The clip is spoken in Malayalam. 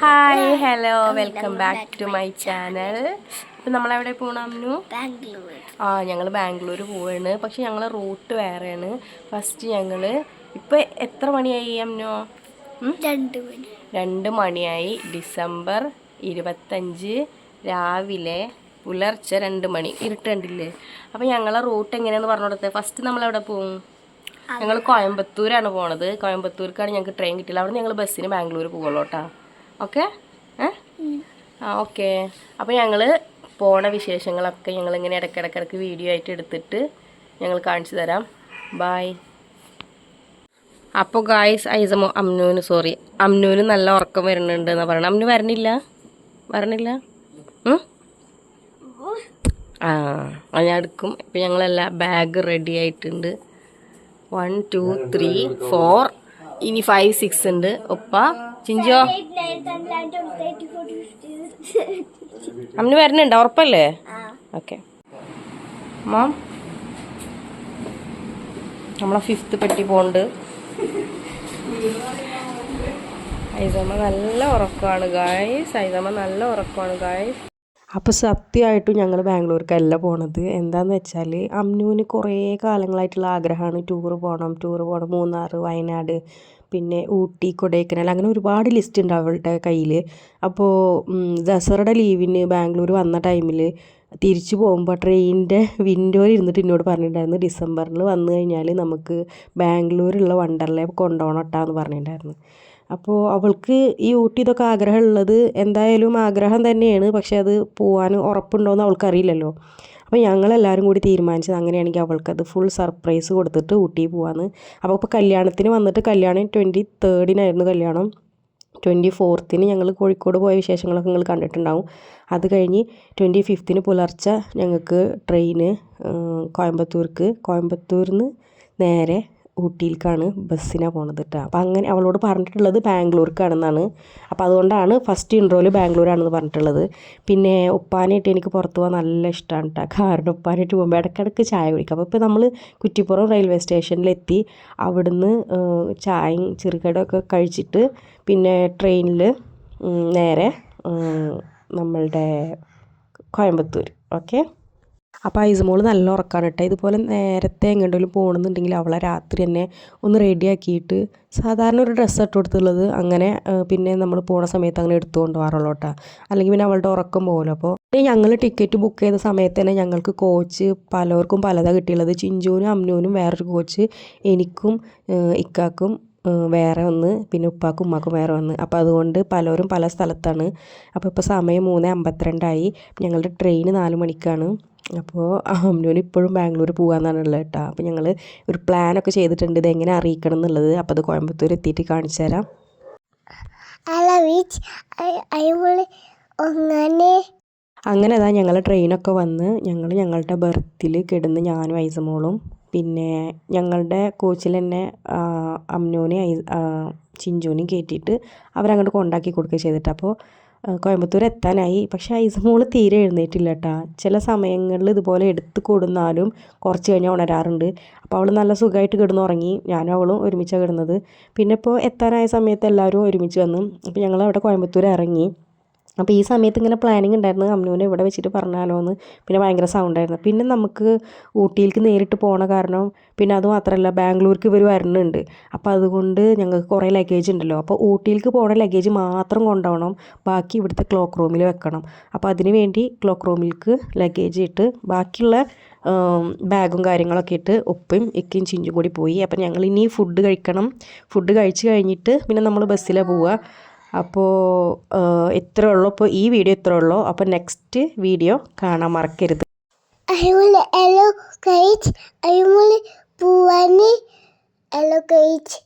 Hi hello welcome back to my channel ഇപ്പം നമ്മളെവിടെ പോകണമെന്നു ബാംഗ്ലൂർ ആ ഞങ്ങൾ ബാംഗ്ലൂർ പോവാണ്. പക്ഷെ ഞങ്ങൾ റൂട്ട് വേറെയാണ്. ഫസ്റ്റ് ഞങ്ങൾ ഇപ്പം എത്ര മണിയായി അമ്മോ? രണ്ട് മണി. രണ്ട് മണിയായി. ഡിസംബർ ഇരുപത്തഞ്ച് രാവിലെ പുലർച്ചെ രണ്ട് മണി. ഇരുട്ടുണ്ടില്ലേ? അപ്പം ഞങ്ങളെ റൂട്ട് എങ്ങനെയാണെന്ന് പറഞ്ഞു കൊടുത്തത് ഫസ്റ്റ് നമ്മളെവിടെ പോകും ഞങ്ങൾ കോയമ്പത്തൂരാണ് പോണത്. കോയമ്പത്തൂർക്കാണ് ഞങ്ങൾക്ക് ട്രെയിൻ കിട്ടില്ല അവിടെ ഞങ്ങൾ ബസ്സിന് ബാംഗ്ലൂർ പോകുള്ളൂ കേട്ടോ. ഓക്കെ? ആ ഓക്കെ. അപ്പോൾ ഞങ്ങൾ പോണ വിശേഷങ്ങളൊക്കെ ഞങ്ങളിങ്ങനെ ഇടയ്ക്കിടയ്ക്കിടയ്ക്ക് വീഡിയോ ആയിട്ട് എടുത്തിട്ട് ഞങ്ങൾ കാണിച്ചു തരാം. ബായ് അപ്പോൾ ഗായ്സ് ഐസമോ അമ്നുവിന് സോറി അമ്നുവിന് നല്ല ഉറക്കം വരുന്നുണ്ട് എന്നാ പറയണം. അമ്നു വരണില്ല? വരണില്ല? ആ അത് ഞാൻ എടുക്കും. ഇപ്പം ഞങ്ങളെല്ലാം ബാഗ് റെഡി ആയിട്ടുണ്ട്. വൺ ടു ത്രീ ഫോർ ഇനി ഫൈവ് സിക്സ് ഉണ്ട്. ഒപ്പ. ചിഞ്ചോ? അമ്മ വരുന്നുണ്ട്? ഉറപ്പല്ലേ? ഓക്കെ. മാം? നമ്മളെ ഫിഫ്ത്ത് പെട്ടി പോണ്ട്. ഐസമ്മ നല്ല ഉറക്കമാണ്. ഗായ്സ് ഐസമ്മ നല്ല ഉറക്കമാണ്. ഗായ്സ് അപ്പോൾ സത്യമായിട്ടും ഞങ്ങൾ ബാംഗ്ലൂർക്കല്ല പോണത്. എന്താന്ന് വെച്ചാൽ അമ്നുവിന് കുറേ കാലങ്ങളായിട്ടുള്ള ആഗ്രഹമാണ്. ടൂർ പോകണം ടൂർ പോകണം മൂന്നാർ വയനാട്. പിന്നെ ഊട്ടി കൊടൈക്കനാൽ അങ്ങനെ ഒരുപാട് ലിസ്റ്റ് ഉണ്ട് അവളുടെ കയ്യിൽ അപ്പോൾ ദസറയുടെ ലീവിന് ബാംഗ്ലൂർ വന്ന ടൈമിൽ തിരിച്ചു പോകുമ്പോൾ ട്രെയിനിന്റെ വിൻഡോയിൽ ഇരുന്നിട്ട് എന്നോട് പറഞ്ഞിട്ടുണ്ടായിരുന്നു ഡിസംബറിൽ വന്നു കഴിഞ്ഞാൽ നമുക്ക് ബാംഗ്ലൂരുള്ള വണ്ടർലേ കൊണ്ടുപോകണം എന്ന് പറഞ്ഞിട്ടുണ്ടായിരുന്നു. അപ്പോൾ അവൾക്ക് ഈ ഊട്ടി ഇതൊക്കെ ആഗ്രഹമുള്ളത് എന്തായാലും ആഗ്രഹം തന്നെയാണ് പക്ഷേ അത് പോകാൻ ഉറപ്പുണ്ടോയെന്ന് അവൾക്കറിയില്ലല്ലോ. അപ്പോൾ ഞങ്ങളെല്ലാവരും കൂടി തീരുമാനിച്ചത് അങ്ങനെയാണെങ്കിൽ അവൾക്കത് ഫുൾ സർപ്രൈസ് കൊടുത്തിട്ട് ഊട്ടി പോവാന്ന്. അപ്പോൾ ഇപ്പോൾ കല്യാണത്തിന് വന്നിട്ട് കല്യാണം ട്വന്റി തേർഡിനായിരുന്നു കല്യാണം. ട്വന്റി ഫോർത്തിന് ഞങ്ങൾ കോഴിക്കോട് പോയ വിശേഷങ്ങളൊക്കെ നിങ്ങൾ കണ്ടിട്ടുണ്ടാവും. അത് കഴിഞ്ഞ് ട്വന്റി ഫിഫ്ത്തിന് പുലർച്ചെ ഞങ്ങൾക്ക് ട്രെയിന് കോയമ്പത്തൂർക്ക്. കോയമ്പത്തൂരിൽ നിന്ന് നേരെ ഊട്ടിയിലേക്കാണ് ബസ്സിനാണ് പോണത് കേട്ടോ അപ്പം അങ്ങനെ അവളോട് പറഞ്ഞിട്ടുള്ളത് ബാംഗ്ലൂർക്കാണെന്നാണ്. അപ്പോൾ അതുകൊണ്ടാണ് ഫസ്റ്റ് ഇൻട്രോയിൽ ബാംഗ്ലൂരാണെന്ന് പറഞ്ഞിട്ടുള്ളത്. പിന്നെ ഉപ്പാനായിട്ട് എനിക്ക് പുറത്ത് പോകാൻ നല്ല ഇഷ്ടമാണ് കേട്ടോ കാരണം ഉപ്പാനായിട്ട് പോകുമ്പോൾ ഇടയ്ക്കിടയ്ക്ക് ചായ കുടിക്കും. അപ്പോൾ ഇപ്പോൾ നമ്മൾ കുറ്റിപ്പുറം റെയിൽവേ സ്റ്റേഷനിലെത്തി. അവിടുന്ന് ചായയും ചെറുകടയൊക്കെ കഴിച്ചിട്ട് പിന്നെ ട്രെയിനിൽ നേരെ നമ്മളുടെ കോയമ്പത്തൂർ ഓക്കെ? അപ്പോൾ ഐസുമോൾ നല്ല ഉറക്കമാണ് കേട്ടോ ഇതുപോലെ നേരത്തെ എങ്ങോട്ടെങ്കിലും പോകണമെന്നുണ്ടെങ്കിൽ അവളെ രാത്രി തന്നെ ഒന്ന് റെഡിയാക്കിയിട്ട് സാധാരണ ഒരു ഡ്രസ്സ് ഇട്ട് കൊടുത്തുള്ളത് അങ്ങനെ പിന്നെ നമ്മൾ പോണ സമയത്ത് അങ്ങനെ എടുത്തു കൊണ്ടുപോകാറുള്ളൂ കേട്ടോ അല്ലെങ്കിൽ പിന്നെ അവളുടെ ഉറക്കം പോകുമല്ലോ അപ്പോൾ ഞങ്ങൾ ടിക്കറ്റ് ബുക്ക് ചെയ്ത സമയത്ത് തന്നെ ഞങ്ങൾക്ക് കോച്ച് പലർക്കും പലതാണ് കിട്ടിയുള്ളത് ചിഞ്ചുവിനും അമ്നുവിനും വേറൊരു കോച്ച് എനിക്കും ഇക്കാക്കും വേറെ ഒന്ന് പിന്നെ ഉപ്പാക്കും ഉമ്മാക്കും വേറെ ഒന്ന് അപ്പോൾ അതുകൊണ്ട് പലരും പല സ്ഥലത്താണ്. അപ്പോൾ ഇപ്പോൾ സമയം മൂന്ന് അമ്പത്തിരണ്ടായി. ഞങ്ങളുടെ ട്രെയിൻ നാല് മണിക്കാണ്. അപ്പോൾ അമ്നുവിന് ഇപ്പോഴും ബാംഗ്ലൂർ പോകാമെന്നാണ് ഉള്ളത് കേട്ടോ. അപ്പോൾ ഞങ്ങൾ ഒരു പ്ലാനൊക്കെ ചെയ്തിട്ടുണ്ട് ഇത് എങ്ങനെ അറിയിക്കണം എന്നുള്ളത്. അപ്പോൾ അത് കോയമ്പത്തൂർ എത്തിയിട്ട് കാണിച്ചു തരാം. അങ്ങനെ അതാ ഞങ്ങൾ ട്രെയിനൊക്കെ വന്ന് ഞങ്ങൾ ഞങ്ങളുടെ ബർത്തിൽ കിടന്ന് ഞാനും ഐസമോളും പിന്നെ ഞങ്ങളുടെ കോച്ചിൽ തന്നെ ആ, ചിഞ്ചുവിനെയും കയറ്റിയിട്ട് അവരങ്ങോട്ട് കൊണ്ടാക്കി കൊടുക്കുക ചെയ്തിട്ട്. അപ്പോൾ കോയമ്പത്തൂർ എത്താനായി. പക്ഷേ ഐസ് മോൾ തീരെ എഴുന്നേറ്റില്ല കേട്ടോ ചില സമയങ്ങളിൽ ഇതുപോലെ എടുത്ത് കൊടുന്നാലും കുറച്ച് കഴിഞ്ഞാൽ ഉണരാറുണ്ട്. അപ്പോൾ അവൾ നല്ല സുഖമായിട്ട് കിടന്നുറങ്ങി. ഞാനും അവളും ഒരുമിച്ചാണ് കിടന്നത്. പിന്നെ ഇപ്പോൾ എത്താനായ സമയത്ത് എല്ലാവരും ഒരുമിച്ച് വന്നു. അപ്പോൾ ഞങ്ങൾ അവിടെ കോയമ്പത്തൂർ ഇറങ്ങി. അപ്പോൾ ഈ സമയത്ത് ഇങ്ങനെ പ്ലാനിങ് ഉണ്ടായിരുന്നു. അമ്നുവിനെ ഇവിടെ വെച്ചിട്ട് പറഞ്ഞാലോ എന്ന് പിന്നെ ഭയങ്കര സൗണ്ടായിരുന്നു പിന്നെ നമുക്ക് ഊട്ടിയിലേക്ക് നേരിട്ട് പോണ കാരണം പിന്നെ അത് മാത്രമല്ല ബാംഗ്ലൂർക്ക് ഇവർ വരുന്നുണ്ട് അപ്പോൾ അതുകൊണ്ട് ഞങ്ങൾക്ക് കുറേ ലഗേജ് ഉണ്ടല്ലോ. അപ്പോൾ ഊട്ടിയിലേക്ക് പോണ ലഗേജ് മാത്രം കൊണ്ടുപോകണം. ബാക്കി ഇവിടുത്തെ ക്ലോക്ക് റൂമിൽ വെക്കണം. അപ്പോൾ അതിന് വേണ്ടി ക്ലോക്ക് റൂമിലേക്ക് ലഗേജ് ഇട്ട് ബാക്കിയുള്ള ബാഗും കാര്യങ്ങളൊക്കെ ഇട്ട് ഉപ്പയും ഇക്കയും ചിഞ്ചും കൂടി പോയി. അപ്പം ഞങ്ങൾ ഇനി ഫുഡ് കഴിക്കണം. ഫുഡ് കഴിച്ച് കഴിഞ്ഞിട്ട് പിന്നെ നമ്മൾ ബസ്സിലാണ് പോവുക. അപ്പോൾ ഇത്രേ ഉള്ളൂ അപ്പോൾ ഈ വീഡിയോ ഇത്രേ ഉള്ളൂ അപ്പോൾ നെക്സ്റ്റ് വീഡിയോ കാണാൻ മറക്കരുത്. അയ്യോൾ എല്ലോ കഴിച്ച് അയ്യോൾ പോവാന് എല്ലോ കഴിച്ച്